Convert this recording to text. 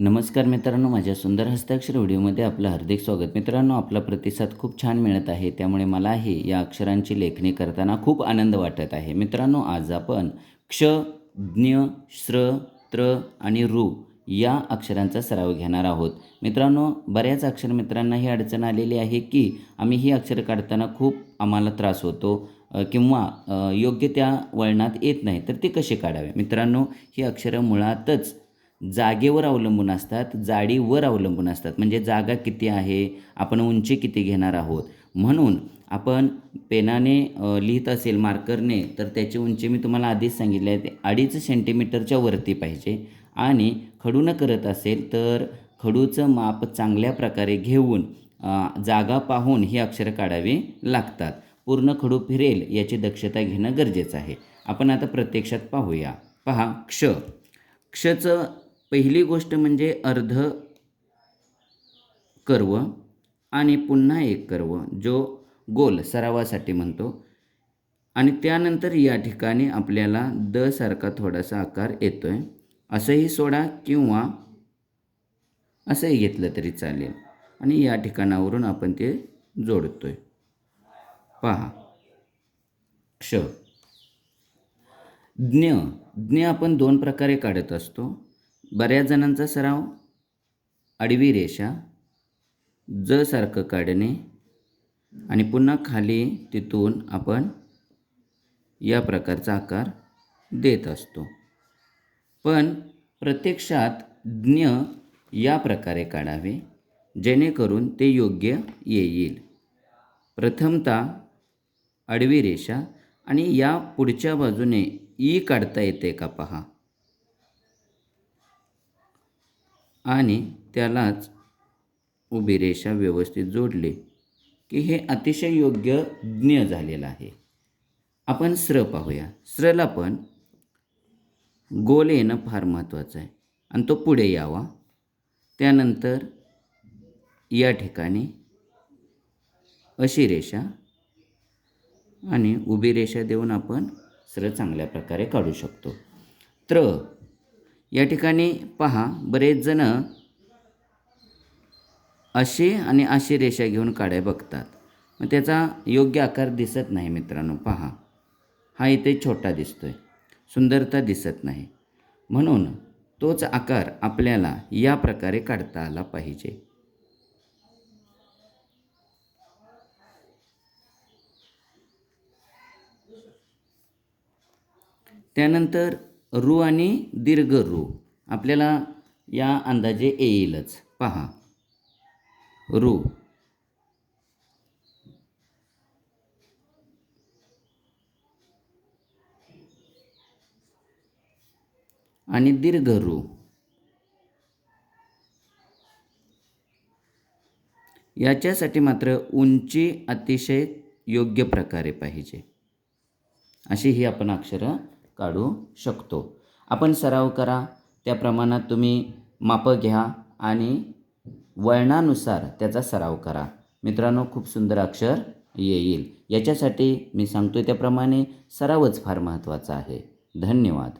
नमस्कार मित्रांनो माझ्या सुंदर हस्ताक्षर व्हिडिओमध्ये आपलं हार्दिक स्वागत. मित्रांनो आपला प्रतिसाद खूप छान मिळत आहे त्यामुळे मलाही या अक्षरांची लेखणी करताना खूप आनंद वाटत आहे. मित्रांनो आज आपण क्ष ज्ञ श्र त्र आणि ऋ या अक्षरांचा सराव घेणार आहोत. मित्रांनो बऱ्याच अक्षर मित्रांना ही अडचण आलेली आहे की आम्ही ही अक्षर काढताना खूप आम्हाला त्रास होतो किंवा योग्य त्या वळणात येत नाही तर ते कसे काढावे? मित्रांनो ही अक्षरं मुळातच जागेवर अवलंबून असतात जाडीवर अवलंबून असतात. म्हणजे जागा किती आहे? आपण उंची किती घेणार आहोत? म्हणून आपण पेनाने लिहित असेल मार्करने तर त्याची उंची मी तुम्हाला आधीच सांगितली आहे. ते अडीच सेंटीमीटरच्या वरती पाहिजे. आणि खडूनं करत असेल तर खडूचं माप चांगल्या प्रकारे घेऊन जागा पाहून ही अक्षरं काढावी लागतात. पूर्ण खडू फिरेल याची दक्षता घेणं गरजेचं आहे. आपण आता प्रत्यक्षात पाहूया. पहा क्ष. क्षचं पहिली गोष्ट म्हणजे अर्ध कर्व आणि पुन्हा एक कर्व जो गोल सरावासाठी म्हणतो. आणि त्यानंतर या ठिकाणी आपल्याला द सारखा थोडासा आकार येतो आहे असंही सोडा किंवा असंही घेतलं तरी चालेल. आणि या ठिकाणावरून आपण ते जोडतो आहे पहा. क्ष. ज्ञ. ज्ञ आपण दोन प्रकारे काढत असतो. बऱ्याच जणांचा सराव आडवी रेषा ज सारखं काढणे आणि पुन्हा खाली तिथून आपण या प्रकारचा आकार देत असतो. पण प्रत्यक्षात ज्ञ या प्रकारे काढावे जेणेकरून ते योग्य येईल. प्रथमतः आडवी रेषा आणि या पुढच्या बाजूने ई काढता येते का पहा. आणि त्यालाच उभी रेषा व्यवस्थित जोडली की हे अतिशय योग्य ज्ञ झालेलं आहे. आपण स्र पाहूया. स्रला पण गोल येणं फार महत्त्वाचं आहे. आणि तो पुढे यावा. त्यानंतर या ठिकाणी अशी रेषा आणि उभी रेषा देऊन आपण स्र चांगल्या प्रकारे काढू शकतो. त्र या ठिकाणी पहा बरेच जण अशी आणि अशी रेषा घेऊन काढाय बघतात. मग त्याचा योग्य आकार दिसत नाही मित्रांनो पहा. हा इथे छोटा दिसतो आहे सुंदरता दिसत नाही. म्हणून तोच आकार आपल्याला या प्रकारे काढता आला पाहिजे. त्यानंतर रु आणि दीर्घ रु. आपल्याला या अंदाजे येईलच. पहा. रु. आणि दीर्घ रु. याच्यासाठी मात्र उंची अतिशय योग्य प्रकारे पाहिजे. अशी ही आपण अक्षरं काढू शकतो. आपण सराव करा त्या प्रमाणात तुम्ही मापं घ्या आणि वळणानुसार त्याचा सराव करा. मित्रांनो खूप सुंदर अक्षर येईल. याच्यासाठी मी सांगतो त्याप्रमाणे सरावच फार महत्त्वाचा आहे. धन्यवाद.